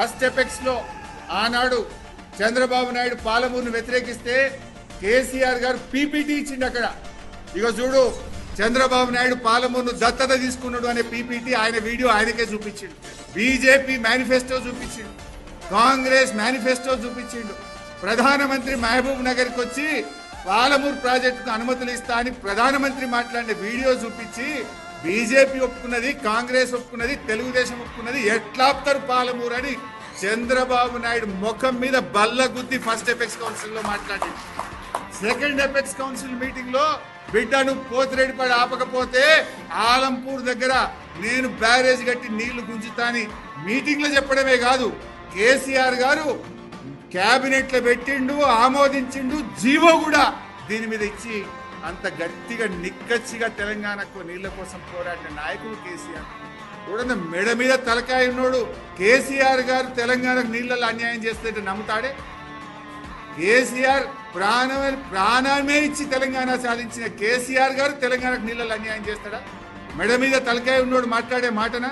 First ఎపెక్స్లో ఆనాడు చంద్రబాబు నాయుడు పాలమూరును వ్యతిరేకిస్తే కేసీఆర్ గారు PPT ఇచ్చిండు అక్కడ. ఇక చూడు చంద్రబాబు నాయుడు పాలమూరును దత్తత తీసుకున్నాడు అనే పీపీటీ ఆయన వీడియో ఆయనకే చూపించిండు. బీజేపీ మేనిఫెస్టో చూపించిండు. కాంగ్రెస్ మేనిఫెస్టో చూపించిండు. ప్రధానమంత్రి మహబూబ్ నగర్కి వచ్చి పాలమూరు ప్రాజెక్టుకు అనుమతులు ఇస్తా అని ప్రధానమంత్రి మాట్లాడిన వీడియో చూపించి బీజేపీ ఒప్పుకున్నది కాంగ్రెస్ ఒప్పుకున్నది తెలుగుదేశం ఒప్పుకున్నది ఎట్లా పాలమూరు అని చంద్రబాబు నాయుడు ముఖం మీద బల్ల గుద్ది ఫస్ట్ ఎపెక్స్ కౌన్సిల్లో మాట్లాడి సెకండ్ ఎపెక్స్ కౌన్సిల్ మీటింగ్లో బిడ్డను పోతిరెడ్డిపడి ఆపకపోతే ఆలంపూర్ దగ్గర నేను బ్యారేజ్ కట్టి నీళ్ళు గుంజుతాని మీటింగ్లో చెప్పడమే కాదు కేసీఆర్ గారు క్యాబినెట్లో పెట్టిండు ఆమోదించిండు జీవో కూడా దీని మీద ఇచ్చి అంత గట్టిగా నిక్కచ్చిగా తెలంగాణకు నీళ్ళ కోసం పోరాడిన నాయకుడు కేసీఆర్. చూడండి మెడ మీద తలకాయ ఉన్నోడు కేసీఆర్ గారు తెలంగాణకు నీళ్ళలో అన్యాయం చేస్తే నమ్ముతాడే? కేసీఆర్ ప్రాణమే ప్రాణమే ఇచ్చి తెలంగాణ సాధించిన కేసీఆర్ గారు తెలంగాణకు నీళ్ళలో అన్యాయం చేస్తాడా? మెడ మీద తలకాయ ఉన్నోడు మాట్లాడే మాటనా?